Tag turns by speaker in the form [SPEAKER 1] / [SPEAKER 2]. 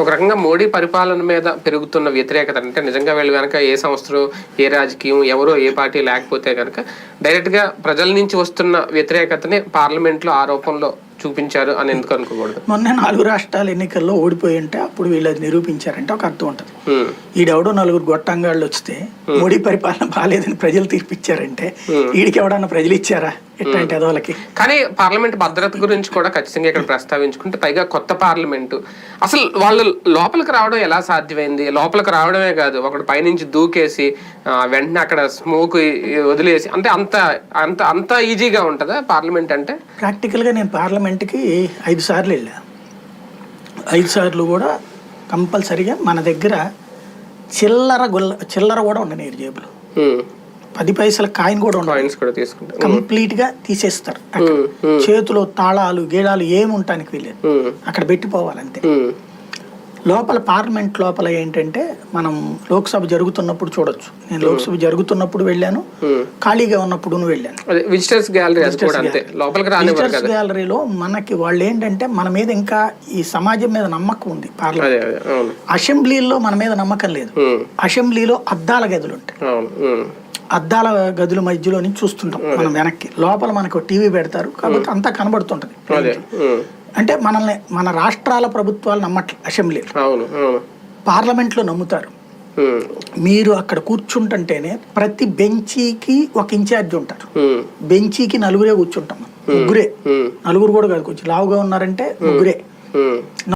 [SPEAKER 1] ఒక రకంగా మోడీ పరిపాలన మీద పెరుగుతున్న వ్యతిరేకత అంటే నిజంగా వీళ్ళు కనుక ఏ సంస్థలు ఏ రాజకీయం ఎవరో ఏ పార్టీ లేకపోతే కనుక డైరెక్ట్గా ప్రజల నుంచి వస్తున్న వ్యతిరేకతని పార్లమెంట్లో ఆరోపణలో చూపించారు అని ఎందుకు అనుకోకూడదు?
[SPEAKER 2] మొన్న నాలుగు రాష్ట్రాల ఎన్నికల్లో ఓడిపోయి ఉంటే అప్పుడు వీళ్ళు అది నిరూపించారంటే ఒక అర్థం ఉంటుంది. ఈడెవడో నలుగురు గొట్టంగాళ్ళు వస్తే మోడీ పరిపాలన బాగాలేదని ప్రజలు తీర్పిచ్చారంటే వీడికి ఎవడన్నా ప్రజలు ఇచ్చారా?
[SPEAKER 1] కానీ పార్లమెంట్ భద్రత గురించి కూడా ఖచ్చితంగా ఇక్కడ ప్రస్తావించుకుంటే పైగా కొత్త పార్లమెంటు. అసలు వాళ్ళు లోపలికి రావడం ఎలా సాధ్యమైంది? లోపలికి రావడమే కాదు ఒకటి పైనుంచి దూకేసి వెంటనే అక్కడ స్మోక్ వదిలేసి అంటే అంత అంత అంత ఈజీగా ఉంటుందా పార్లమెంట్ అంటే?
[SPEAKER 2] ప్రాక్టికల్గా నేను పార్లమెంట్కి ఐదు సార్లు వెళ్ళా. ఐదు సార్లు కూడా కంపల్సరిగా మన దగ్గర చిల్లర గుల్ల చిల్లర కూడా ఉండనియరు జేబులో. పది పైసల కాయిన్ కూడా
[SPEAKER 1] కాయిన్స్ కూడా తీసుకుంటారు.
[SPEAKER 2] కంప్లీట్గా తీసేస్తారు. చేతిలో తాళాలు గేడాలు ఏమి ఉండటానికి వీలేదు అక్కడ పెట్టిపోవాలంతే. లోపల పార్లమెంట్ లోపల ఏంటంటే మనం లోక్సభ జరుగుతున్నప్పుడు చూడొచ్చు. నేను లోక్సభ జరుగుతున్నప్పుడు వెళ్ళాను. ఖాళీగా ఉన్నప్పుడు వెళ్ళాను.
[SPEAKER 1] విజిటర్స్
[SPEAKER 2] గ్యాలరీలో మనకి వాళ్ళు ఏంటంటే మన మీద ఇంకా ఈ సమాజం మీద నమ్మకం ఉంది పార్లమెంట్. అసెంబ్లీలో మన మీద నమ్మకం లేదు. అసెంబ్లీలో అద్దాల గదులు ఉంటాయి. అద్దాల గదుల మధ్యలో నుంచి చూస్తుంటాం మనం వెనక్కి. లోపల మనకు టీవీ పెడతారు కాబట్టి అంతా కనబడుతుంటది. అంటే మనల్ని మన రాష్ట్రాల ప్రభుత్వాలు నమ్మట్లే అసెంబ్లీ. పార్లమెంట్లో నమ్ముతారు. మీరు అక్కడ కూర్చుంటుంటేనే ప్రతి బెంచీకి ఒక ఇన్ఛార్జ్ ఉంటారు. బెంచీకి నలుగురే కూర్చుంటాం. ముగ్గురే. నలుగురు కూడా కాదు కొంచెం లావుగా ఉన్నారంటే ముగ్గురే.